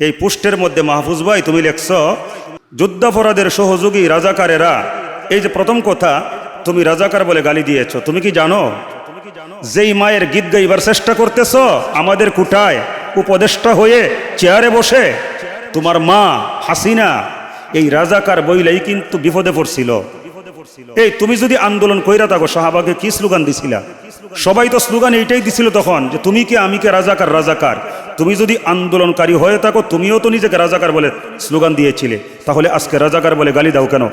এই পুষ্টের মধ্যে, মাহফুজ ভাই, তুমি লেখছ, যুদ্ধাপরাধের সহযোগী রাজাকারেরা। এই যে প্রথম কথা, তুমি রাজাকার বলে গালি দিয়েছ, তুমি কি জানো? যেই মায়ের গীত গাইবার চেষ্টা করতেছ, আমাদের কুটায় উপদেষ্টা হয়ে চেয়ারে বসে, তোমার মা হাসিনা, এই রাজাকার বইলেই কিন্তু বিপদে পড়ছিল। এই তুমি যদি আন্দোলন কইরা থাকো শাহবাগে কি স্লোগান দিছিলা? সবাই তো স্লোগান এইটাই দিছিল তখন, যে তুমি কি, আমি কে রাজাকার রাজাকার? তুমি যদি আন্দোলনকারী হয়ে থাকো, তুমিও তো নিজেকে রাজাকার বলে স্লোগান দিয়েছিলে। তাহলে আজকে রাজাকার বলে গালি দাও কেন?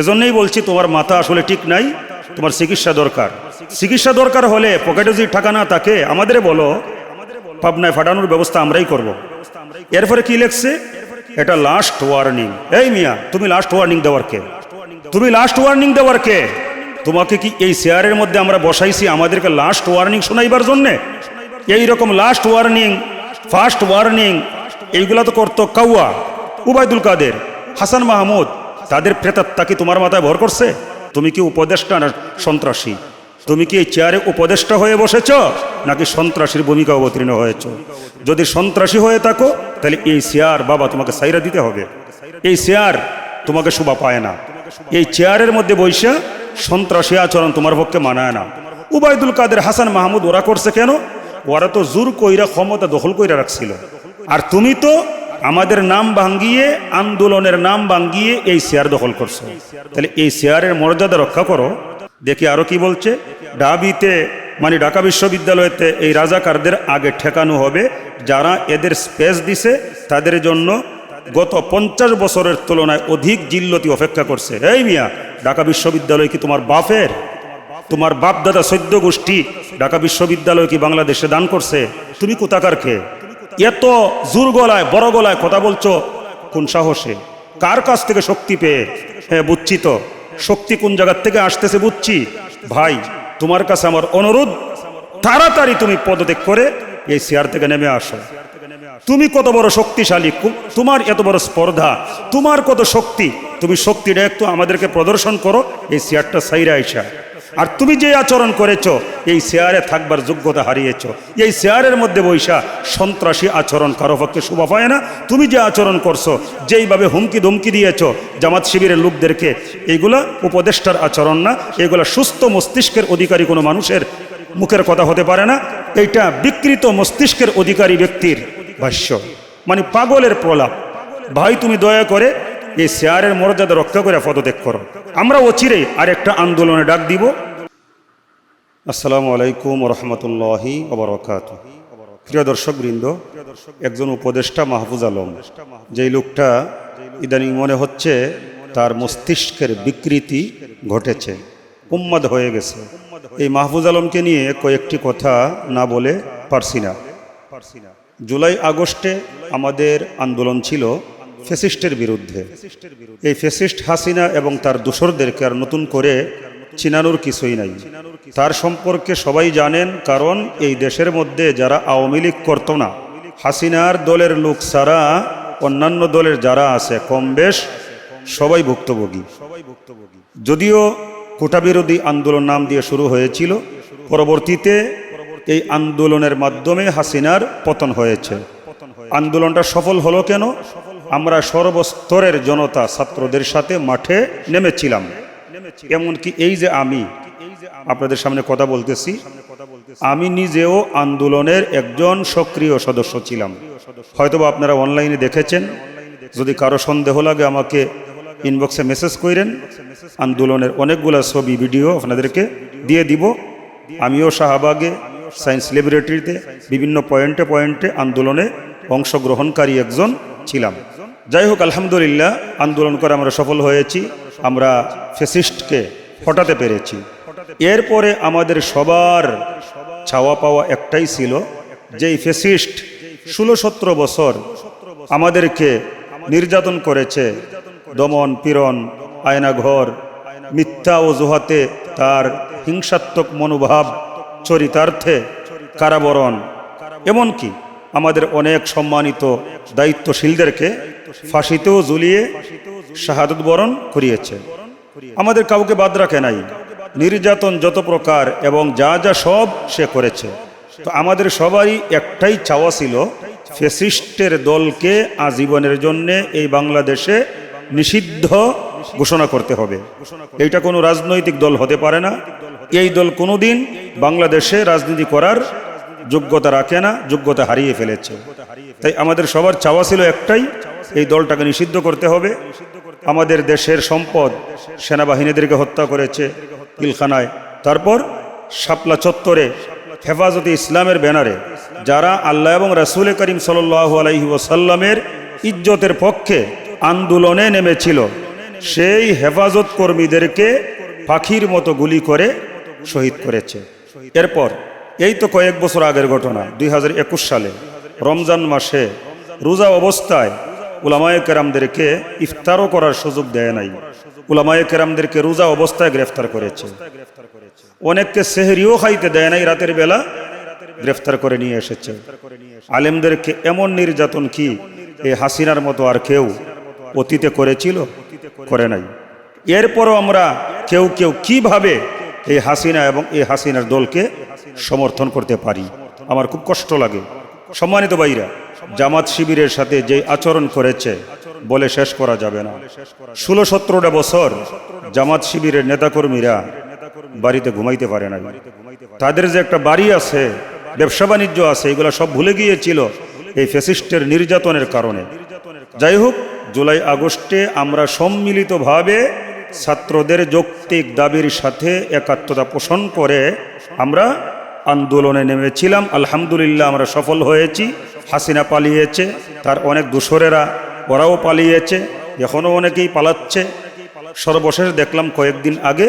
এজন্যই বলছি, তোমার মাথা আসলে ঠিক নাই, তোমার চিকিৎসা দরকার। চিকিৎসা দরকার হলে পকেটে যদি টাকা না থাকে, আমাদের বলো, পাবনায় ফাটানোর ব্যবস্থা আমরাই করব। এরপরে কি লেখছে? এটা লাস্ট ওয়ার্নিং এই মিয়া, তুমি লাস্ট ওয়ার্নিং দেওয়ার কে? তুমি লাস্ট ওয়ার্নিং দেওয়ার কে? তোমাকে কি এই শেয়ারের মধ্যে আমরা বসাইছি আমাদেরকে লাস্ট ওয়ার্নিং শোনাইবার জন্যে? এই রকম লাস্ট ওয়ার্নিং ফার্স্ট ওয়ার্নিং, এইগুলা তো করতো কাউয়া, উবায়দুল কাদের, হাসান মাহমুদ। তাদের প্রেতাত্মা কি তোমার মাথায় ভর করছে? তুমি কি উপদেষ্টা না সন্ত্রাসী? তুমি কি এই চেয়ারে উপদেষ্টা হয়ে বসেছ, নাকি সন্ত্রাসীর ভূমিকা অবতীর্ণ হয়েছ? যদি সন্ত্রাসী হয়ে থাকো, তাহলে এই চেয়ার বাবা তোমাকে সাইরা দিতে হবে। এই চেয়ার তোমাকে শোভা পায় না। এই চেয়ারের মধ্যে বৈশা সন্ত্রাসী আচরণ তোমার পক্ষে মানায় না। উবায়দুল কাদের, হাসান মাহমুদ ওরা করছে কেন? ওরা তো জোর কইরা ক্ষমতা দখল কইরা রাখছিল। আর তুমি তো আমাদের নাম ভাঙ্গিয়ে, আন্দোলনের নাম ভাঙ্গিয়ে এই শেয়ার দখল করছ। তাহলে এই শেয়ারের মর্যাদা রক্ষা করো। দেখি আরও কি বলছে। ডাবিতে মানে ঢাকা বিশ্ববিদ্যালয়তে এই রাজাকারদের আগে ঠেকানো হবে, যারা এদের স্পেস দিছে, তাদের জন্য গত পঞ্চাশ বছরের তুলনায় অধিক জিল্লতি অপেক্ষা করছে। এই মিয়া, ঢাকা বিশ্ববিদ্যালয় কি তোমার বাপের তোমার বাপ দাদা সদ্য গোষ্ঠী ঢাকা বিশ্ববিদ্যালয় কি বাংলাদেশে দান করছে? তুমি কোথাকার খেয়ে এত জোর গলায়, বড় গলায় কথা বলছো, কোন সাহসে? কার কাছ থেকে শক্তি পেয়ে? হ্যাঁ বুঝছি তো। শক্তি কোন জায়গার থেকে আসতেছে বুঝছি? ভাই, তোমার কাছে আমার অনুরোধ, তাড়াতাড়ি তুমি পদত্যাগ করে এই চেয়ার থেকে নেমে আসো। তুমি কত বড় শক্তিশালী তোমার এত বড় স্পর্ধা, তোমার কত শক্তি, তুমি শক্তিটা একটু আমাদেরকে প্রদর্শন করো, এই চেয়ারটা সাইরা আইসা। আর তুমি যে আচরণ করেছ, এই শেয়ারে থাকবার যোগ্যতা হারিয়েছ। এই শেয়ারের মধ্যে বৈশা সন্ত্রাসী আচরণ কারও পক্ষে শোভা পায় না। তুমি যে আচরণ করছ, যেইভাবে হুমকি ধমকি দিয়েছ, জামাত শিবিরের লোকদেরকে এইগুলা উপদেষ্টার আচরণ না। এগুলা সুস্থ মস্তিষ্কের অধিকারী কোনো মানুষের মুখের কথা হতে পারে না। এইটা বিকৃত মস্তিষ্কের অধিকারী ব্যক্তির ভাষ্য। মানে পাগলের প্রলাপ। ভাই, তুমি দয়া করে এই শেয়ারের মর্যাদা রক্ষা করে পদত্যাগ করো। আমরা অচিরেই আরেকটা আন্দোলনে ডাক দিব। আসসালামু আলাইকুম রহমতুল্লাহি ওবরকাত। প্রিয় দর্শক বৃন্দ একজন উপদেষ্টা মাহফুজ আলম, যেই লোকটা ইদানিং মনে হচ্ছে তার মস্তিষ্কের বিকৃতি ঘটেছে, উম্মাদ হয়ে গেছে। এই মাহফুজ আলমকে নিয়ে কয়েকটি কথা না বলে পারছি না। জুলাই আগস্টে আমাদের আন্দোলন ছিল ফেসিস্টের বিরুদ্ধে। এই ফেসিস্ট হাসিনা এবং তার দোসরদেরকে আর নতুন করে চিনানোর কিছুই নাই। তার সম্পর্কে সবাই জানেন, কারণ এই দেশের মধ্যে যারা আওয়ামী লীগ করত না, হাসিনার দলের লোক ছাড়া অন্যান্য দলের যারা আছে, কম বেশ সবাই ভুক্তভোগী। যদিও কোটা বিরোধী আন্দোলন নাম দিয়ে শুরু হয়েছিল, পরবর্তীতে এই আন্দোলনের মাধ্যমে হাসিনার পতন হয়েছে। আন্দোলনটা সফল হলো কেন? আমরা সর্বস্তরের জনতা ছাত্রদের সাথে মাঠে নেমেছিলাম। এমনকি এই যে আমি, আপনাদের সামনে কথা বলতেছি, আমি নিজেও আন্দোলনের একজন সক্রিয় সদস্য ছিলাম। হয়তোবা আপনারা অনলাইনে দেখেছেন, যদি কারও সন্দেহ লাগে আমাকে ইনবক্সে মেসেজ করেন, আন্দোলনের অনেকগুলো ছবি ভিডিও আপনাদেরকে দিয়ে দিব। আমিও শাহবাগে সায়েন্স ল্যাবরেটরিতে বিভিন্ন পয়েন্টে পয়েন্টে আন্দোলনে অংশগ্রহণকারী একজন ছিলাম। যাই হোক আলহামদুলিল্লাহ, আন্দোলন করে আমরা সফল হয়েছি, আমরা ফেসিস্টকে হটাতে পেরেছি। এরপরে আমাদের সবার ছাওয়া পাওয়া একটাই ছিল যে এই ফেসিস্ট ষোলো সতেরো বছর আমাদেরকে নির্যাতন করেছে, দমন, পীড়ন, আয়নাঘর, মিথ্যা অজুহাতে তার হিংসাত্মক মনোভাব, চরিতার্থে কারাবরণ। এমনকি আমাদের অনেক সম্মানিত দায়িত্বশীলদেরকে ফাঁসিতেও ঝুলিয়ে শাহাদত বরণ করিয়েছে। আমাদের কাউকে বাদ রাখে নাই। নির্যাতন যত প্রকার এবং যা যা সব সে করেছে। তো আমাদের সবারই একটাই চাওয়া ছিল ফেসিস্টের দলকে আজীবনের জন্য এই বাংলাদেশে নিষিদ্ধ ঘোষণা করতে হবে। এইটা কোনো রাজনৈতিক দল হতে পারে না। এই দল কোনোদিন বাংলাদেশে রাজনীতি করার যোগ্যতা রাখে না যোগ্যতা হারিয়ে ফেলেছে। তাই আমাদের সবার চাওয়া ছিল একটাই এই দলটাকে নিষিদ্ধ করতে হবে। আমাদের দেশের সম্পদ সেনাবাহিনীদেরকে হত্যা করেছে পিলখানায় তারপর শাপলা চত্বরে হেফাজতে ইসলামের ব্যানারে যারা আল্লাহ এবং রাসুল করিম সাল্লাহ আলহি ওসাল্লামের ইজ্জতের পক্ষে আন্দোলনে নেমেছিল, সেই হেফাজত কর্মীদেরকে পাখির মতো গুলি করে শহীদ করেছে। এরপর এই তো কয়েক বছর আগের ঘটনা, দুই হাজার একুশ সালে। রমজান মাসে রোজা অবস্থায় উলামায়ে কেরামদেরকে ইফতারও করার সুযোগ দেয় নাই। উলামায়ে কেরামদেরকে রোজা অবস্থায় গ্রেফতার করেছে। অনেককে সেহরিও খাইতে দেয় নাই রাতের বেলা, গ্রেফতার করে নিয়ে এসেছে। আলেমদেরকে এমন নির্যাতন কি এই হাসিনার মতো আর কেউ অতীতে করেছিল? করে নাই। এরপরও আমরা কেউ কেউ কীভাবে এই হাসিনা এবং এই হাসিনার দলকে সমর্থন করতে পারি? আমার খুব কষ্ট লাগে। সম্মানিত ভাইরা জামাত শিবিরের সাথে যে আচরণ করেছে বলে শেষ করা যাবে না। ষোলো সতেরোটা বছর জামাত শিবিরের নেতাকর্মীরা বাড়িতে ঘুমাইতে পারে না তাদের যে একটা বাড়ি আছে, ব্যবসা বাণিজ্য আছে, এগুলো সব ভুলে গিয়েছিল এই ফেসিস্টের নির্যাতনের কারণে। যাই হোক, জুলাই আগস্টে আমরা সম্মিলিতভাবে ছাত্রদের যৌক্তিক দাবির সাথে একাত্মতা পোষণ করে আমরা আন্দোলনে নেমেছিলাম। আলহামদুলিল্লাহ আমরা সফল হয়েছি। হাসিনা পালিয়েছে, তার অনেক দূষরেরা ওরাও পালিয়েছে, এখনও অনেকেই পালাচ্ছে। সর্বশেষ দেখলাম কয়েকদিন আগে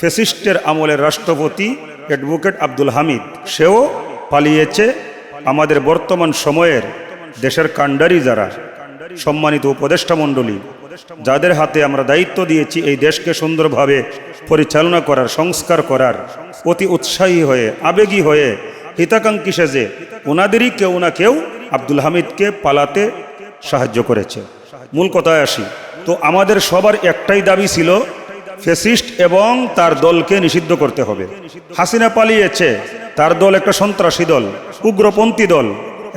ফেসিস্টের আমলের রাষ্ট্রপতি অ্যাডভোকেট আব্দুল হামিদ, সেও পালিয়েছে। আমাদের বর্তমান সময়ের দেশের কাণ্ডারি যারা, সম্মানিত উপদেষ্টা মণ্ডলী, যাদের হাতে আমরা দায়িত্ব দিয়েছি এই দেশকে সুন্দরভাবে পরিচালনা করার, সংস্কার করার, অতি উৎসাহী হয়ে, আবেগী হয়ে হিতাকাঙ্ক্ষী সেজে, ওনাদেরই কেউ না কেউ আব্দুল হামিদকে পালাতে সাহায্য করেছে। মূল কথায় আসি, তো আমাদের সবার একটাই দাবি ছিল ফেসিস্ট এবং তার দলকে নিষিদ্ধ করতে হবে। হাসিনা পালিয়েছে, তার দল একটা সন্ত্রাসী দল, উগ্রপন্থী দল,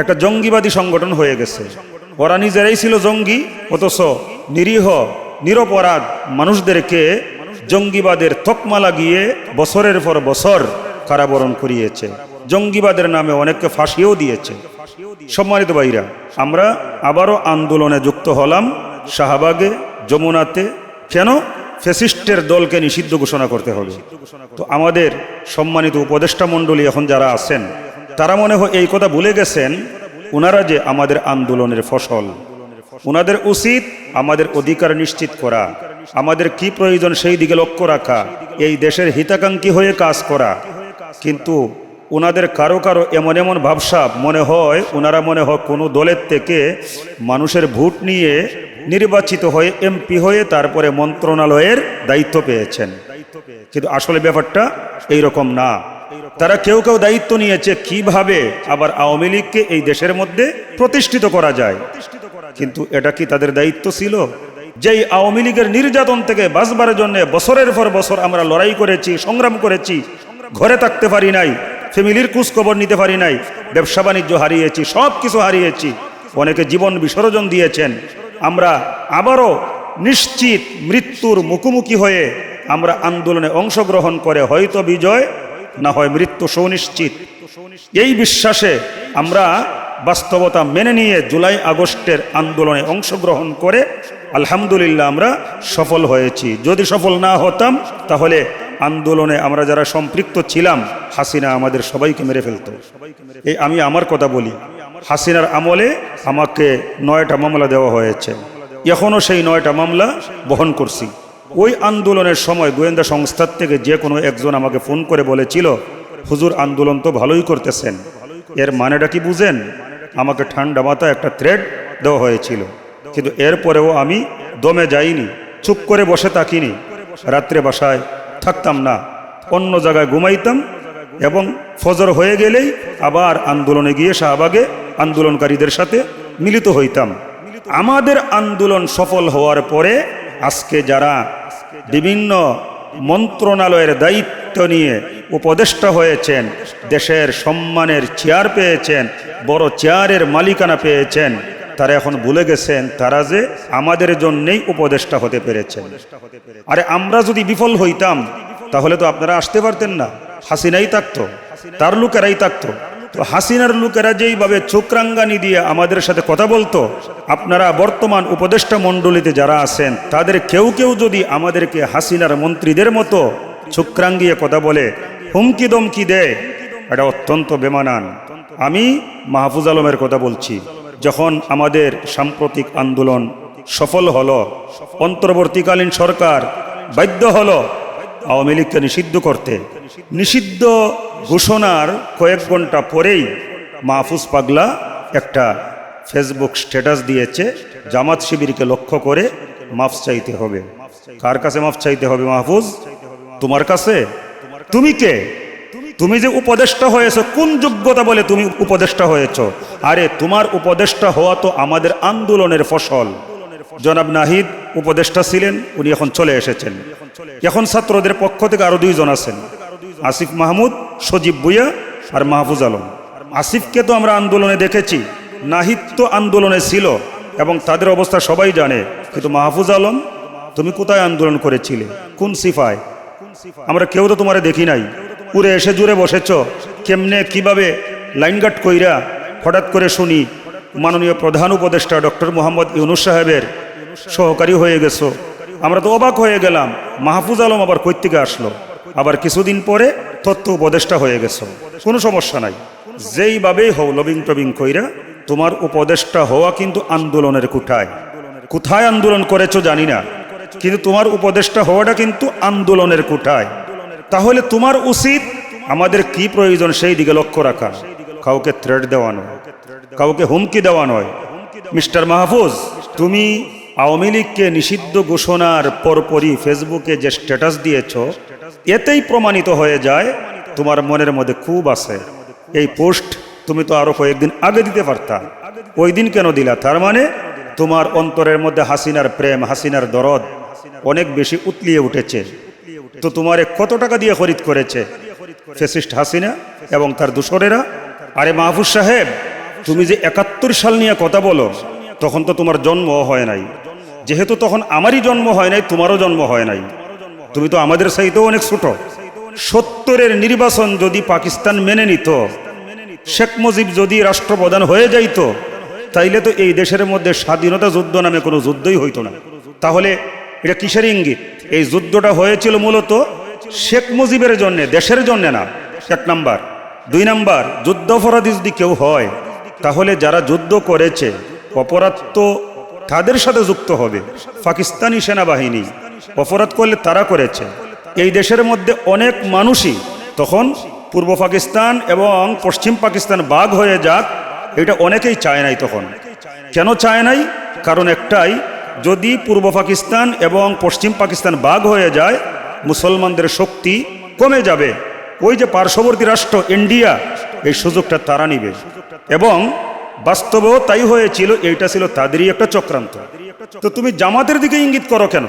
একটা জঙ্গিবাদী সংগঠন হয়ে গেছে। ওরা নিজেরাই ছিল জঙ্গি, অথচ নিরীহ, নিরপরাধ মানুষদেরকে জঙ্গিবাদের তকমা লাগিয়ে বছরের পর বছর কারাবরণ করিয়েছে। জঙ্গিবাদের নামে অনেককে ফাঁসিও দিয়েছে। সম্মানিত ভাইরা, আমরা আবারও আন্দোলনে যুক্ত হলাম শাহবাগে, যমুনাতে। কেন? ফেসিস্টের দলকে নিষিদ্ধ ঘোষণা করতে হবে। তো আমাদের সম্মানিত উপদেষ্টা মণ্ডলী এখন যারা আছেন, তারা মনে হয় এই কথা ভুলে গেছেন ওনারা যে আমাদের আন্দোলনের ফসল। ওনাদের উচিত আমাদের অধিকার নিশ্চিত করা। আমাদের কি প্রয়োজন সেই দিকে লক্ষ্য রাখা। এই দেশের হিতাকাঙ্ক্ষী হয়ে কাজ করা। কিন্তু ওনাদের কারও কারও এমন এমন ভাবসাব মনে হয় ওনারা মনে হয় কোনো দলের থেকে মানুষের ভোট নিয়ে নির্বাচিত হয়ে এমপি হয়ে তারপরে মন্ত্রণালয়ের দায়িত্ব পেয়েছেন। কিন্তু আসলে ব্যাপারটা এই রকম না। তারা কেউ কেউ দায়িত্ব নিয়েছে কীভাবে আবার আওয়ামী লীগকে এই দেশের মধ্যে প্রতিষ্ঠিত করা যায়। কিন্তু এটা কি তাদের দায়িত্ব ছিল? যেই আওয়ামী লীগের নির্যাতন থেকে বাঁচবার জন্য বছরের পর বছর আমরা লড়াই করেছি, সংগ্রাম করেছি, ঘরে থাকতে পারি নাই ফ্যামিলির খোঁজখবর নিতে পারি নাই। ব্যবসা বাণিজ্য হারিয়েছি সব কিছু হারিয়েছি। অনেকে জীবন বিসর্জন দিয়েছেন। আমরা আবারও নিশ্চিত মৃত্যুর মুখোমুখি হয়ে আমরা আন্দোলনে অংশগ্রহণ করে হয়তো বিজয়, না হয় মৃত্যু সুনিশ্চিত। এই বিশ্বাসে আমরা বাস্তবতা মেনে নিয়ে জুলাই আগস্টের আন্দোলনে অংশগ্রহণ করে আলহামদুলিল্লাহ আমরা সফল হয়েছি। যদি সফল না হতাম, তাহলে আন্দোলনে আমরা যারা সম্পৃক্ত ছিলাম, হাসিনা আমাদের সবাইকে মেরে ফেলতো। এই আমি আমার কথা বলি। হাসিনার আমলে আমাকে নয়টা মামলা দেওয়া হয়েছে। এখনও সেই নয়টা মামলা বহন করছি। ওই আন্দোলনের সময় গোয়েন্দা সংস্থার থেকে যে কোনো একজন আমাকে ফোন করে বলেছিল, হুজুর, আন্দোলন তো ভালোই করতেছেন। এর মানেটা কি বুঝেন? আমাকে ঠান্ডা মাথা একটা থ্রেড দেওয়া হয়েছিল। কিন্তু এরপরেও আমি দমে যাইনি, চুপ করে বসে তাকিনি রাত্রে বাসায় থাকতাম না। অন্য জায়গায় ঘুমাইতাম এবং ফজর হয়ে গেলেই আবার আন্দোলনে গিয়ে শাহবাগে আন্দোলনকারীদের সাথে মিলিত হইতাম। আমাদের আন্দোলন সফল হওয়ার পরে আজকে যারা বিভিন্ন মন্ত্রণালয়ের দায়িত্ব নিয়ে উপদেষ্টা হয়েছেন, দেশের সম্মানের চেয়ার পেয়েছেন, বড় চেয়ারের মালিকানা পেয়েছেন তারা এখন ভুলে গেছেন, তারা যে আমাদের জন্যেই উপদেষ্টা হতে পেরেছেন। আরে আমরা যদি বিফল হইতাম, তাহলে তো আপনারা আসতে পারতেন না। হাসিনাই থাকতো, তার লোকেরাই থাকতো। তো হাসিনার লোকেরা যেইভাবে চোখরাঙ্গানি দিয়ে আমাদের সাথে কথা বলতো, আপনারা বর্তমান উপদেষ্টা মণ্ডলীতে যারা আছেন, তাদের কেউ কেউ যদি আমাদেরকে হাসিনার মন্ত্রীদের মতো চোখরাঙ্গিয়ে কথা বলে, হুমকি দমকি দেয়, এটা অত্যন্ত বেমানান। আমি মাহফুজ আলমের কথা বলছি। যখন আমাদের সাম্প্রতিক আন্দোলন সফল হলো, অন্তর্বর্তীকালীন সরকার বাধ্য হল আওয়ামী লীগকে নিষিদ্ধ করতে। নিষিদ্ধ ঘোষণার কয়েক ঘণ্টা পরেই মাহফুজ পাগলা একটা ফেসবুক স্ট্যাটাস দিয়েছে, জামাত শিবিরকে লক্ষ্য করে মাফ চাইতে হবে। কার কাছে মাফ চাইতে হবে মাহফুজ? তোমার কাছে। তুমি কে? তুমি যে উপদেষ্টা হয়েছ, কোন যোগ্যতা বলে তুমি উপদেষ্টা হয়েছ? আরে, তোমার উপদেষ্টা হওয়া তো আমাদের আন্দোলনের ফসল। জনাব নাহিদ উপদেষ্টা ছিলেন, উনি এখন চলে এসেছেন। এখন ছাত্রদের পক্ষ থেকে আরও দুইজন আছেন। আসিফ মাহমুদ, সজীব বুয়া আর মাহফুজ আলম। আসিফকে তো আমরা আন্দোলনে দেখেছি। নাহিদ তো আন্দোলনে ছিল এবং তাদের অবস্থা সবাই জানে। কিন্তু মাহফুজ আলম, তুমি কোথায় আন্দোলন করেছিলে? কোন সিফায়? আমরা কেউ তো তোমারে দেখি নাই। উড়ে এসে জুড়ে বসেছ। কেমনে, কীভাবে? লাইন গার্ড কইরা হঠাৎ করে শুনি, মাননীয় প্রধান উপদেষ্টা ডক্টর মোহাম্মদ ইউনুস সাহেবের সহকারী হয়ে গেছো। আমরা তো অবাক হয়ে গেলাম, মাহফুজ আলম আবার কই থেকে আসলো। আবার কিছুদিন পরে তথ্য উপদেষ্টা হয়ে গেছো। কোনো সমস্যা নাই। যেইভাবেই হও লবিং টবিং কইরা, তোমার উপদেষ্টা হওয়া কিন্তু আন্দোলনের কোঠায়। কোথায় আন্দোলন করেছ জানি না, কিন্তু তোমার উপদেষ্টা হওয়াটা কিন্তু আন্দোলনের কোঠায়। তাহলে তোমার উচিত আমাদের কি প্রয়োজন সেই দিকে লক্ষ্য রাখা। কাউকে থ্রেড দেওয়া নয়। কাউকে হুমকি দেওয়া নয়। মিস্টার মাহফুজ, তুমি আওয়ামী লীগকে নিষিদ্ধ ঘোষণার পরপরই ফেসবুকে যে স্ট্যাটাস দিয়েছ, এতেই প্রমাণিত হয়ে যায়, তোমার মনের মধ্যে খুব আছে। এই পোস্ট তুমি তো আরও কয়েকদিন আগে দিতে পারতা। ওই দিন কেন দিলা? তার মানে তোমার অন্তরের মধ্যে হাসিনার প্রেম, হাসিনার দরদ অনেক বেশি উতলিয়ে উঠেছে। তো তোমারে কত টাকা দিয়ে খরিদ করেছে? ফেসিস্ট হাসিনা এবং তার দূষরেরা আরে মাহফুজ সাহেব, তুমি যে একাত্তর সাল নিয়ে কথা বলো, তখন তো তোমার জন্ম হয় নাই। যেহেতু তখন আমারই জন্ম হয় নাই, তোমারও জন্ম হয় নাই। তুমি তো আমাদের সাইতেও অনেক ছোট। সত্তরের নির্বাচন যদি পাকিস্তান মেনে নিত, শেখ মুজিব যদি রাষ্ট্রপ্রধান হয়ে যাইত, তাইলে তো এই দেশের মধ্যে স্বাধীনতা যুদ্ধ নামে কোনো যুদ্ধই হইতো না। তাহলে এটা কিসের ইঙ্গিত? এই যুদ্ধটা হয়েছিল মূলত শেখ মুজিবের জন্য, দেশের জন্য না। এক নাম্বার। দুই নাম্বার যুদ্ধাপরাধী যদি কেউ হয়, তাহলে যারা যুদ্ধ করেছে, অপরাধ তো তাদের সাথে যুক্ত হবে। পাকিস্তানি সেনাবাহিনী, অপরাধ করলে তারা করেছে। এই দেশের মধ্যে অনেক মানুষই তখন পূর্ব পাকিস্তান এবং পশ্চিম পাকিস্তান বাঘ হয়ে যাক, এটা অনেকেই চায় নাই তখন। কেন চায় নাই? কারণ একটাই যদি পূর্ব পাকিস্তান এবং পশ্চিম পাকিস্তান বাঘ হয়ে যায়, মুসলমানদের শক্তি কমে যাবে। ওই যে পার্শ্ববর্তী রাষ্ট্র ইন্ডিয়া, এই সুযোগটা তারা নিবে। এবং বাস্তবেও তাই হয়েছিল, এইটা ছিল তাদেরই একটা চক্রান্ত। তো তুমি জামাতের দিকে ইঙ্গিত করো কেন?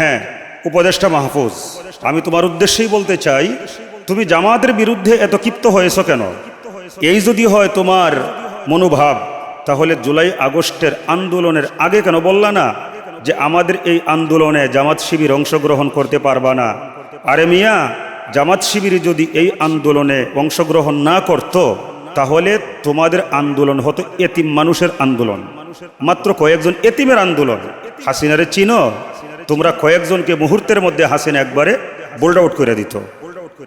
হ্যাঁ উপদেষ্টা মাহফুজ, আমি তোমার উদ্দেশ্যেই বলতে চাই, তুমি জামাতের বিরুদ্ধে এত ক্ষিপ্ত হয়েছ কেন? এই যদি হয় তোমার মনোভাব তাহলে জুলাই আগস্টের আন্দোলনের আগে কেন বললা না যে আমাদের এই আন্দোলনে জামাত শিবির অংশগ্রহণ করতে পারবা না? আরে মিয়া, জামাত শিবির যদি এই আন্দোলনে অংশগ্রহণ না করত, তাহলে তোমাদের আন্দোলন হতো এতিম মানুষের আন্দোলন। মাত্র কয়েকজন এতিমের আন্দোলন। হাসিনারে চিনো, তোমরা কয়েকজনকে মুহূর্তের মধ্যে হাসিনা একবারে বোল্ড আউট করে দিত।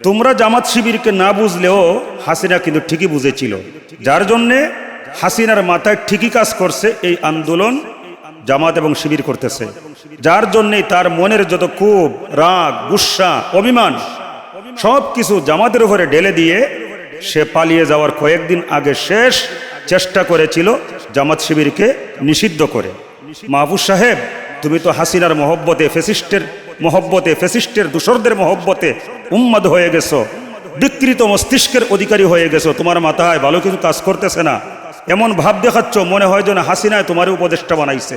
তোমরা জামাত শিবিরকে না বুঝলেও হাসিনা কিন্তু ঠিকই বুঝেছিল। যার জন্যে হাসিনার মাথায় ঠিকই কাজ করছে এই আন্দোলন, জামাত এবং শিবির করতেছে। যার জন্যেই তার মনের যত খুব রাগ, গুসা, অভিমান সব কিছু জামাতের উপরে ঢেলে দিয়ে সে পালিয়ে যাওয়ার কয়েকদিন আগে শেষ চেষ্টা করেছিল জামাত শিবিরকে নিষিদ্ধ করে। মাহবুব সাহেব, তুমি তো হাসিনার মহব্বতে ফেসিস্টের মহব্বতে ফেসিস্টের দূষরদের মহব্বতে উম্মাদ হয়ে গেছো, বিকৃত মস্তিষ্কের অধিকারী হয়ে গেছো, তোমার মাথায় ভালো কিছু কাজ করতেছে না। এমন ভাব দেখাচ্ছ, মনে হয় যেন হাসিনায় তোমার উপদেষ্টা বানাইছে।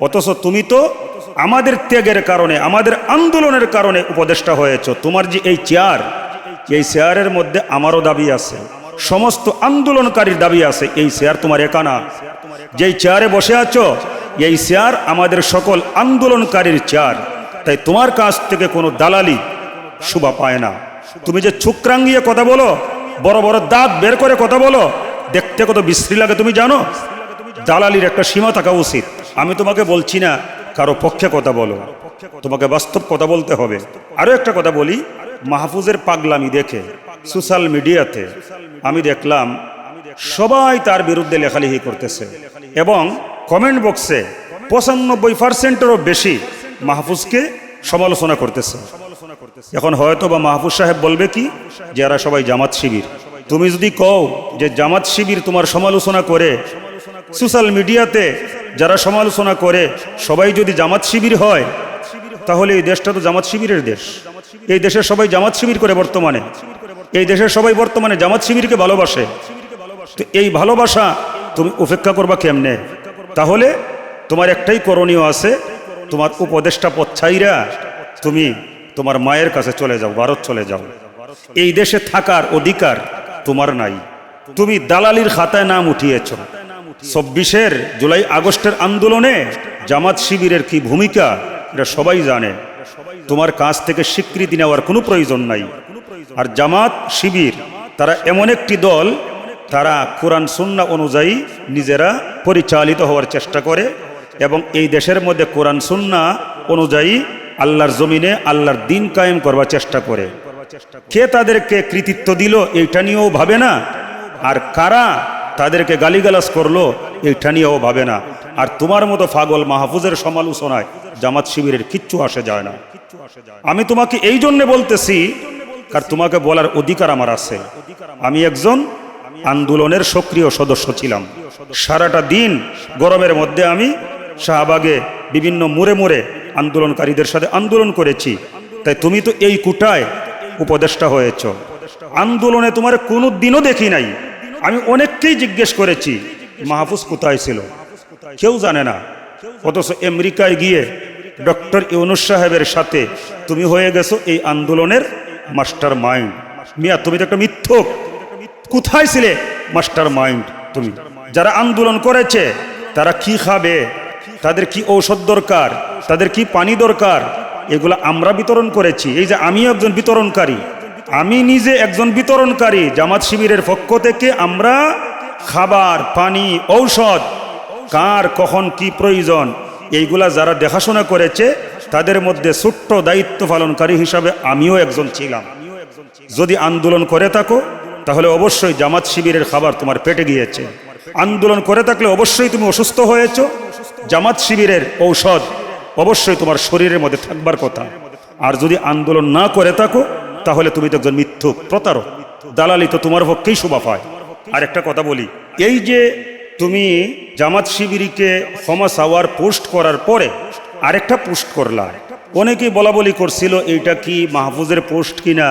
অথচ তুমি তো আমাদের ত্যাগের কারণে, আমাদের আন্দোলনের কারণে উপদেষ্টা হয়েছ। তোমার যে এই চেয়ার, এই চেয়ারের মধ্যে আমারও দাবি আছে। সমস্ত আন্দোলনকারীর দাবি আছে, এই চেয়ার তোমার একা না। যেই চেয়ারে বসে আছো, এই চেয়ার আমাদের সকল আন্দোলনকারীর চেয়ার। তাই তোমার কাছ থেকে কোনো দালালি শুভা পায় না। তুমি যে ছুকরাঙ্গিয়ে কথা বলো, বড় বড় দাঁত বের করে কথা বলো দেখতে কত বিশ্রী লাগে, তুমি জানো? দালালির একটা সীমা থাকা উচিত। আমি তোমাকে বলছি না, কারও পক্ষে কথা বলো। তোমাকে বাস্তব কথা বলতে হবে। আরও একটা কথা বলি, মাহফুজের পাগলামি দেখে, সোশ্যাল মিডিয়াতে আমি দেখলাম, সবাই তার বিরুদ্ধে লেখালেখি করতেছে এবং কমেন্ট বক্সে পঁচানব্বই পার্সেন্টেরও বেশি মাহফুজকে সমালোচনা করতেছে। এখন হয়তো বা মাহফুজ সাহেব বলবে কি, যে এরা সবাই জামাত শিবির। তুমি যদি কও যে জামাত শিবির তোমার সমালোচনা করে, সোশ্যাল মিডিয়াতে যারা সমালোচনা করে, সবাই যদি জামাত শিবির হয়, তাহলে এই দেশটা তো জামাত শিবিরের দেশ। এই দেশের সবাই জামাত শিবির করে বর্তমানে। এই দেশের সবাই বর্তমানে জামাত শিবিরকে ভালোবাসে। তো এই ভালোবাসা তুমি উপেক্ষা করবা কেমনে? তাহলে তোমার একটাই করণীয় আছে, তোমার উপদেষ্টা পচ্ছাইরা তুমি তোমার মায়ের কাছে চলে যাও, ভারত চলে যাও। এই দেশে থাকার অধিকার তোমার নাই। তুমি দালালির খাতায় নাম উঠিয়েছ। চব্বিশের জুলাই আগস্টের আন্দোলনে জামাত শিবিরের কি ভূমিকা, এটা সবাই জানে। তোমার কাছ থেকে স্বীকৃতি নেওয়ার কোনো প্রয়োজন নাই। আর জামাত শিবির, তারা এমন একটি দল, তারা কোরআন সুন্না অনুযায়ী নিজেরা পরিচালিত হওয়ার চেষ্টা করে এবং এই দেশের মধ্যে কোরআন সুন্না অনুযায়ী আল্লাহর জমিনে আল্লাহর দিন কায়েম করবার চেষ্টা করে। কে তাদেরকে কৃতিত্ব দিল, এইটা নিয়েও ভাবে না। আর কারা তাদেরকে গালিগালাজ করল, এইটা নিয়েও ভাবে না। আর তোমার মতো ফাগল মাহফুজের সমালোচনায় জামাত শিবিরের কিচ্ছু আসে যায় না। আমি তোমাকে এই জন্যে বলতেছি কার তোমাকে বলার অধিকার আমার আছে। আমি একজন আন্দোলনের সক্রিয় সদস্য ছিলাম। সারাটা দিন গরমের মধ্যে আমি শাহবাগে বিভিন্ন মোড়ে মোড়ে আন্দোলনকারীদের সাথে আন্দোলন করেছি। তাই তুমি তো এই কুটায় উপদেষ্টা হয়েছ। আন্দোলনে তোমার কোনো দিনও দেখি নাই। আমি অনেককেই জিজ্ঞেস করেছি, মাহফুজ কোথায় ছিল? কেউ জানে না। অথচ আমেরিকায় গিয়ে ডক্টর ইউনুস সাহেবের সাথে তুমি হয়ে গেছো এই আন্দোলনের মাস্টার মাইন্ড। মিয়া, তুমি তো একটা মিথ্যক। কোথায় ছিলে মাস্টার মাইন্ড তুমি? যারা আন্দোলন করেছে, তারা কি খাবে? তাদের কি ঔষধ দরকার? তাদের কি পানি দরকার? এগুলো আমরা বিতরণ করেছি। এই যে আমিও একজন বিতরণকারী। আমি নিজে একজন বিতরণকারী জামাত শিবিরের পক্ষ থেকে আমরা খাবার, পানি, ঔষধ, কার, কখন, কি প্রয়োজন, এইগুলা যারা দেখাশোনা করেছে, তাদের মধ্যে ছোট্ট দায়িত্ব পালনকারী হিসাবে আমিও একজন ছিলাম। যদি আন্দোলন করে থাকো, তাহলে অবশ্যই জামাত শিবিরের খাবার তোমার পেটে গিয়েছে। আন্দোলন করে থাকলে অবশ্যই তুমি অসুস্থ হয়েছ। জামাত শিবিরের ঔষধ অবশ্যই তোমার শরীরের মধ্যে থাকবার কথা। আর যদি আন্দোলন না করে থাকো, তাহলে তুমি তো একজন মিথ্যুক প্রতারক। দালালি তো তোমার পক্ষেই শোভা পায়। আর একটা কথা বলি, এই যে তুমি জামাত শিবিরিকে ক্ষমা সাওয়ার পোস্ট করার পরে আরেকটা পোস্ট করলা। অনেকেই বলা বলি করছিল, এইটা কি মাহফুজের পোস্ট কিনা?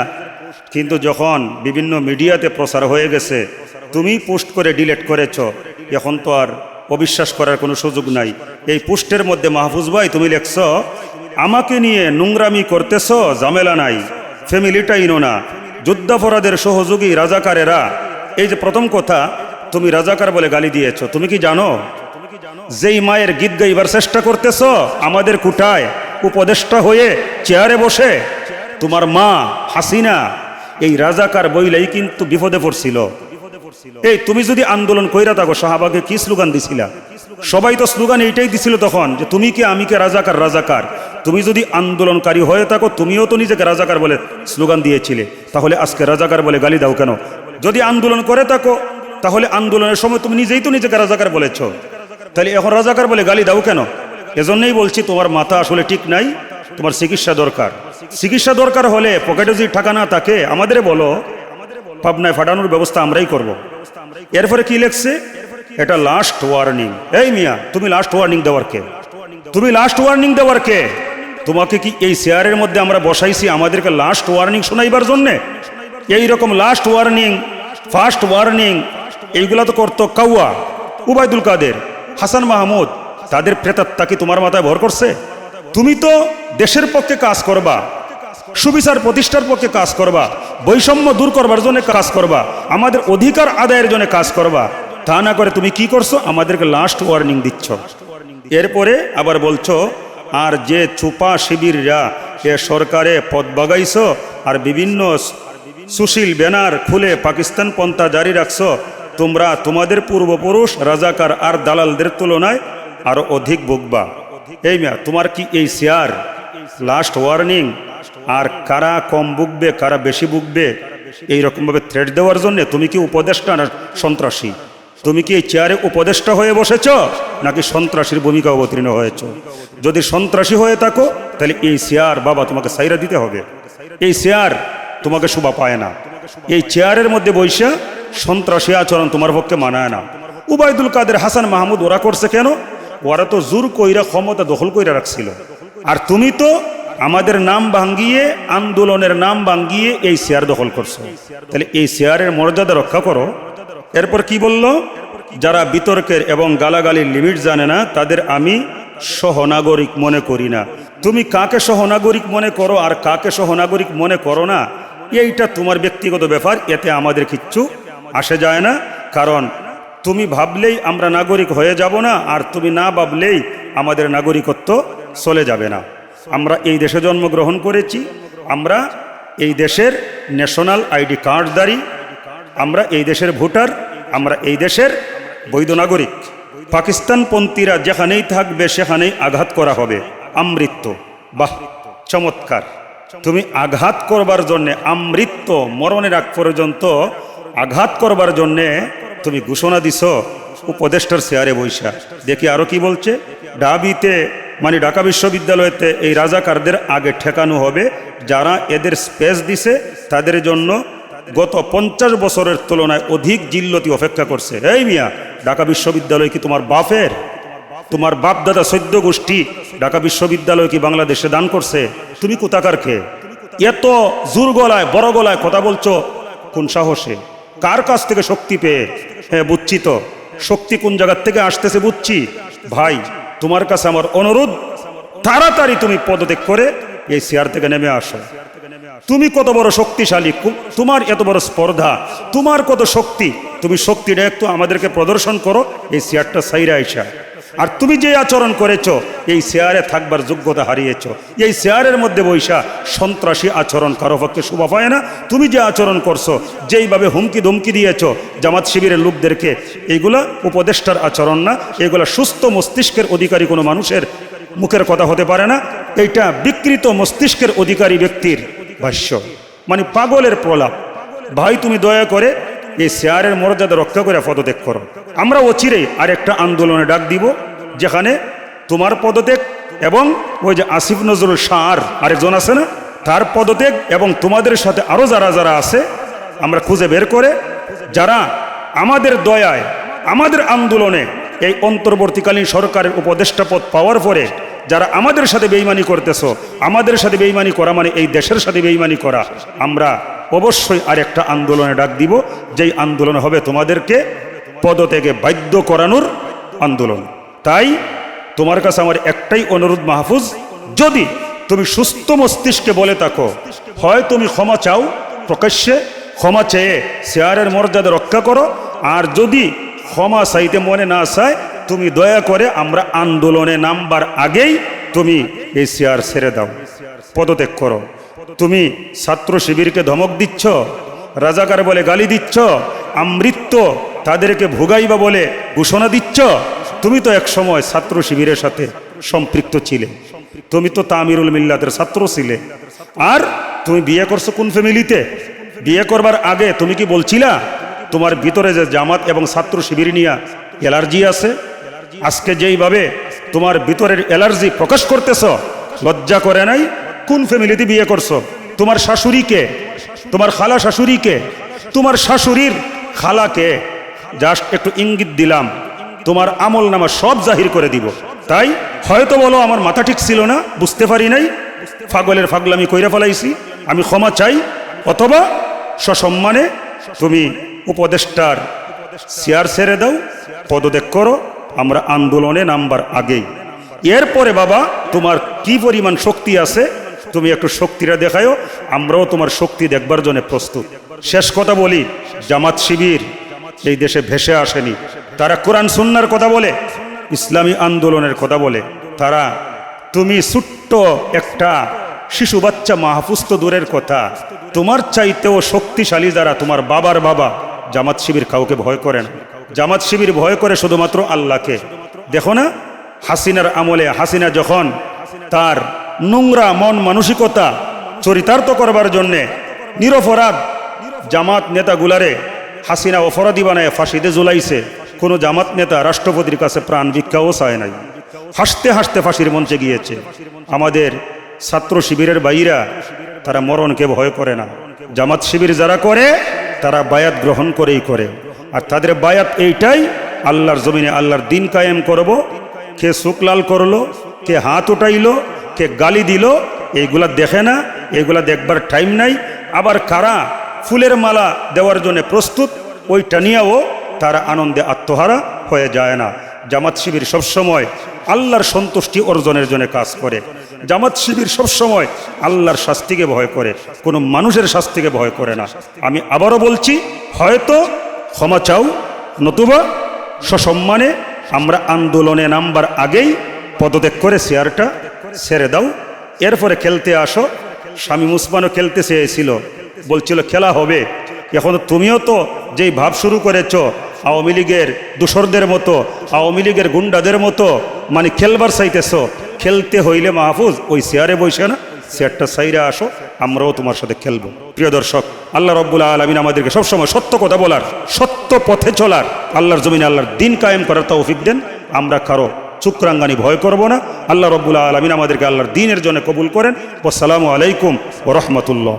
কিন্তু যখন বিভিন্ন মিডিয়াতে প্রচার হয়ে গেছে, তুমি পোস্ট করে ডিলেট করেছ, এখন তো আর অবিশ্বাস করার কোনো সুযোগ নাই। এই পোস্টের মধ্যে, মাহফুজ ভাই, তুমি লেখছ, আমাকে নিয়ে নোংরামি করতেছ, ঝামেলা নাই ফ্যামিলিটা ইনো না। যুদ্ধাপরাধের সহযোগী রাজাকারেরা, এই যে প্রথম কথা, তুমি রাজাকার বলে গালি দিয়েছ, তুমি কি জানো? যেই মায়ের গীত গাইবার চেষ্টা করতেছ, আমাদের কুটায় উপদেষ্টা হয়ে চেয়ারে বসে, তোমার মা হাসিনা, এই রাজাকার বইলেই কিন্তু বিপদে পড়ছিল। এই তুমি যদি আন্দোলন কইরা থাকো শাহবাগে কি স্লোগান দিছিলা? সবাই তো স্লোগান এইটাই দিছিল তখন যে তুমি কি আমি কে রাজাকার রাজাকার? তুমি যদি আন্দোলনকারী হয়ে থাকো তুমিও তো নিজেকে রাজাকার বলে স্লোগান দিয়েছিলে। তাহলে আজকে রাজাকার বলে গালি দাও কেন? যদি আন্দোলন করে থাকো তাহলে আন্দোলনের সময় তুমি নিজেই তো নিজেকে রাজাকার বলেছ। তাহলে এখন রাজাকার বলে গালি দাও কেন? এজন্যই বলছি তোমার মাথা আসলে ঠিক নাই তোমার চিকিৎসা দরকার। চিকিৎসা দরকার হলে পকেটে যদি টাকা না থাকে আমাদের বলো পাবনায় ফাটানোর ব্যবস্থা আমরাই করব। এরপরে কি লেখছে? এটা লাস্ট ওয়ার্নিং এই মিয়া, তুমি লাস্ট ওয়ার্নিং দেওয়ার কে? তুমি লাস্ট ওয়ার্নিং দেওয়ার কে? তোমাকে কি এই শেয়ারের মধ্যে আমরা বসাইছি আমাদেরকে লাস্ট ওয়ার্নিং শোনাইবার জন্যে? এই রকম লাস্ট ওয়ার্নিং ফার্স্ট ওয়ার্নিং এইগুলা তো করতো কাউয়া, উবায়দুল কাদের, হাসান মাহমুদ, তাদের প্রেতাত্মা কি তোমার মাথায় ভর করছে? তুমি তো দেশের পক্ষে কাজ করবা সুবিচার প্রতিষ্ঠার পক্ষে কাজ করবা, বৈষম্য দূর করবার জন্য কাজ করবা, আমাদের অধিকার আদায়ের জন্য কাজ করবা। তা না করে তুমি কি করছ? আমাদেরকে লাস্ট ওয়ার্নিং দিচ্ছ। এরপরে আবার বলছো, আর যে চুপা শিবিররা এ সরকারে পদ বাগাইছ আর বিভিন্ন সুশীল ব্যানার খুলে পাকিস্তান পন্থা জারি রাখছো, তোমরা তোমাদের পূর্বপুরুষ, রাজাকার আর দালালদের তুলনায় আরও অধিক ভুগবা। এই মিয়া, তোমার কি এই শেয়ার? লাস্ট ওয়ার্নিং আর কারা কম বুকবে কারা বেশি বুকবে এইরকমভাবে থ্রেড দেওয়ার জন্য তুমি কি উপদেষ্টা না সন্ত্রাসী? তুমি কি এই চেয়ারে উপদেষ্টা হয়ে বসেছ, নাকি সন্ত্রাসীর ভূমিকা অবতীর্ণ হয়েছ? যদি সন্ত্রাসী হয়ে থাকো, তাহলে এই চেয়ার বাবা তোমাকে সাইরা দিতে হবে। এই চেয়ার তোমাকে শোভা পায় না। এই চেয়ারের মধ্যে বৈশা সন্ত্রাসী আচরণ তোমার পক্ষে মানায় না। উবায়দুল কাদের হাসান মাহমুদ ওরা করছে কেন? ওরা তো জোর কইরা ক্ষমতা দখল কইরা রাখছিল। আর তুমি তো আমাদের নাম ভাঙ্গিয়ে, আন্দোলনের নাম ভাঙ্গিয়ে এই শেয়ার দখল করছ। তাহলে এই শেয়ারের মর্যাদা রক্ষা করো। এরপর কি বলল? যারা বিতর্কের এবং গালাগালির লিমিট জানে না, তাদের আমি সহনাগরিক মনে করি না। তুমি কাকে সহনাগরিক মনে করো আর কাকে সহনাগরিক মনে করো না? এইটা তোমার ব্যক্তিগত ব্যাপার, এতে আমাদের কিচ্ছু আসে যায় না। কারণ তুমি ভাবলেই আমরা নাগরিক হয়ে যাব না, আর তুমি না ভাবলেই আমাদের নাগরিকত্ব চলে যাবে না। আমরা এই দেশে জন্মগ্রহণ করেছি, আমরা এই দেশের ন্যাশনাল আইডি কার্ডদারি আমরা এই দেশের ভোটার, আমরা এই দেশের বৈধ নাগরিক। পাকিস্তানপন্থীরা যেখানেই থাকবে, সেখানেই আঘাত করা হবে। আমৃত্য, বাহ, চমৎকার। তুমি আঘাত করবার জন্যে, আমৃত্য মরণের আগ পর্যন্ত আঘাত করবার জন্যে তুমি ঘোষণা দিছ। উপদেষ্টার চেয়ারে বৈশা দেখি আরও কি বলছে? ডাবিতে মানে ঢাকা বিশ্ববিদ্যালয়তে এই রাজাকারদের আগে ঠেকানো হবে, যারা এদের স্পেস দিছে, তাদের জন্য গত পঞ্চাশ বছরের তুলনায় অধিক জিল্লতি অপেক্ষা করছে। এই মিয়া, ঢাকা বিশ্ববিদ্যালয় কি তোমার বাপের? তোমার বাপ দাদা সদ্য গোষ্ঠী ঢাকা বিশ্ববিদ্যালয় কি বাংলাদেশে দান করছে? তুমি কোথাকার খেয়ে এত জোর গলায়, বড় গলায় কথা বলছো, কোন সাহসে? কার কাছ থেকে শক্তি পেয়ে? হ্যাঁ বুঝছি তো। শক্তি কোন জায়গার থেকে আসতেছে, বুঝছি। ভাই তোমার কাছে আমার অনুরোধ, তাড়াতাড়ি তুমি পদত্যাগ করে এই চেয়ার থেকে নেমে আসো। তুমি কত বড় শক্তিশালী তোমার এত বড় স্পর্ধা, তোমার কত শক্তি, তুমি শক্তিটা একটু আমাদেরকে প্রদর্শন করো, এই চেয়ারটা সাইরা আইসা। আর তুমি যে আচরণ করেছ, এই শেয়ারে থাকবার যোগ্যতা হারিয়েছ। এই শেয়ারের মধ্যে বৈশা সন্ত্রাসী আচরণ কারও পক্ষে শোভা পায় না। তুমি যে আচরণ করছ, যেইভাবে হুমকি ধমকি দিয়েছ, জামাত শিবিরের লোকদেরকে এইগুলা উপদেষ্টার আচরণ না। এগুলা সুস্থ মস্তিষ্কের অধিকারী কোনো মানুষের মুখের কথা হতে পারে না। এইটা বিকৃত মস্তিষ্কের অধিকারী ব্যক্তির ভাষ্য। মানে পাগলের প্রলাপ। ভাই, তুমি দয়া করে এই শেয়ারের মর্যাদা রক্ষা করে পদত্যাগ করো। আমরা অচিরেই আরেকটা আন্দোলনে ডাক দিব, যেখানে তোমার পদত্যাগ এবং ওই যে আসিফ নজরুল শাহর আরেকজন আছে না, তার পদত্যাগ এবং তোমাদের সাথে আরও যারা যারা আছে, আমরা খুঁজে বের করে, যারা আমাদের দয়ায়, আমাদের আন্দোলনে এই অন্তর্বর্তীকালীন সরকারের উপদেষ্টা পদ পাওয়ার পরে যারা আমাদের সাথে বেইমানি করতেছো, আমাদের সাথে বেইমানি করা মানে এই দেশের সাথে বেইমানি করা। আমরা অবশ্যই আর একটা আন্দোলনে ডাক দিব, যেই আন্দোলন হবে তোমাদেরকে পদত্যাগে বাধ্য করানোর আন্দোলন। তাই তোমার কাছে আমার একটাই অনুরোধ মাহফুজ, যদি তুমি সুস্থ মস্তিষ্কে বলে থাকো, হয় তুমি ক্ষমা চাও, প্রকাশ্যে ক্ষমা চেয়ে শেয়ারের মর্যাদা রক্ষা করো, আর যদি ক্ষমা চাইতে মনে না চায় তুমি দয়া করে আমরা আন্দোলনে নামবার আগেই তুমি এই শেয়ার ছেড়ে দাও। পদত্যাগ করো। তুমি ছাত্র শিবিরকে ধমক দিচ্ছ, রাজাকার বলে গালি দিচ্ছ, আমৃত্য তাদেরকে ভোগাইবা বলে ঘোষণা দিচ্ছ, তুমি তো এক সময় ছাত্র শিবিরের সাথে সম্পৃক্ত ছিলে। তুমি তো তামিরুল মিল্লাতের ছাত্র ছিলে। আর তুমি বিয়ে করছ কোন ফ্যামিলিতে? বিয়ে করবার আগে তুমি কি বলছিলা, তোমার ভিতরে যে জামাত এবং ছাত্র শিবির নিয়ে অ্যালার্জি আছে? আজকে যেইভাবে তোমার ভিতরের অ্যালার্জি প্রকাশ করতেছ, লজ্জা করে নাই? কোন ফ্যামিলিতে বিয়ে করছ? তোমার শাশুড়িকে তোমার খালা শাশুড়িকে তোমার শাশুড়ির খালাকে জাস্ট একটু ইঙ্গিত দিলাম, তোমার আমল নামা সব জাহির করে দিব। তাই হয়তো বলো আমার মাথা ঠিক ছিল না, বুঝতে পারি নাই ফাগলের ফাগলামি কইরা ফেলাইছি, আমি ক্ষমা চাই, অথবা সসম্মানে তুমি উপদেষ্টার চেয়ার ছেড়ে দাও, পদত্যাগ করো আমরা আন্দোলনে নামবার আগেই। এরপরে বাবা, তোমার কি পরিমাণ শক্তি আছে? তুমি একটু শক্তিটা দেখায়ও আমরাও তোমার শক্তি দেখবার জন্য প্রস্তুত। শেষ কথা বলি, জামাত শিবির এই দেশে ভেসে আসেনি। তারা কোরআন সুন্নার কথা বলে, ইসলামী আন্দোলনের কথা বলে। তারা, তুমি ছোট্ট একটা শিশু বাচ্চা মাহফুজ তো দূরের কথা। তোমার চাইতেও শক্তিশালী যারা, তোমার বাবার বাবা, জামাত শিবির কাউকে ভয় করে না। জামাত শিবির ভয় করে শুধুমাত্র আল্লাহকে। দেখো না, হাসিনার আমলে, হাসিনা যখন তার নোংরা মন মানসিকতা চরিতার্থ করবার জন্যে নিরপরাধ জামাত নেতাগুলারে হাসিনা অপরাধী বানায় ফাঁসিতে ঝুলাইছে, কোনো জামাত নেতা রাষ্ট্রপতির কাছে প্রাণ ভিক্ষাও চায় নাই। হাসতে হাসতে ফাঁসির মঞ্চে গিয়েছে। আমাদের ছাত্র শিবিরের বাইরা তারা মরণকে ভয় করে না। জামাত শিবির যারা করে, তারা বায়াত গ্রহণ করেই করে। আর তাদের বায়াত এইটাই, আল্লাহর জমিনে আল্লাহর দিন কায়েম করব। কে শুকলাল করল, কে হাত উঠাইলো, কে গালি দিল, এইগুলা দেখে না, এইগুলা দেখবার টাইম নাই। আবার কারা ফুলের মালা দেওয়ার জন্য প্রস্তুত, ওইটা নিয়েও তারা আনন্দে আত্মহারা হয়ে যায় না। জামাত শিবির সবসময় আল্লাহর সন্তুষ্টি অর্জনের জন্য কাজ করে। জামাত শিবির সবসময় আল্লাহর শাস্তিকে ভয় করে। কোনো মানুষের শাস্তিকে ভয় করে না। আমি আবারও বলছি, হয়তো ক্ষমা চাও, নতুবা সসম্মানে আমরা আন্দোলনে নামবার আগেই পদত্যাগ করে চেয়ারটা ছেড়ে দাও। এরপরে খেলতে আসো। স্বামী মুসমানও খেলতে চেয়েছিল। বলছিল, খেলা হবে। এখন তুমিও তো যেই ভাব শুরু করেছ, আওয়ামী লীগের দূষরদের মতো, আওয়ামী লীগের গুন্ডাদের মতো মানে খেলবার চাইতেছ, খেলতে হইলে মাহফুজ ওই চেয়ারে বসে না? চেয়ারটা সাইরা আসো, আমরাও তোমার সাথে খেলব। প্রিয় দর্শক, আল্লাহ রব্বুল আলমিন আমাদেরকে সবসময় সত্য কথা বলার, সত্য পথে চলার, আল্লাহর জমিনে আল্লাহর দিন কায়েম করার তৌফিক দেন। আমরা কারও চুক্রাঙ্গানি ভয় করব না। আল্লাহ রব্বুল আলমিন আমাদেরকে আল্লাহর দিনের জন্য কবুল করেন। আসসালামু আলাইকুম ও রহমতুল্লাহ।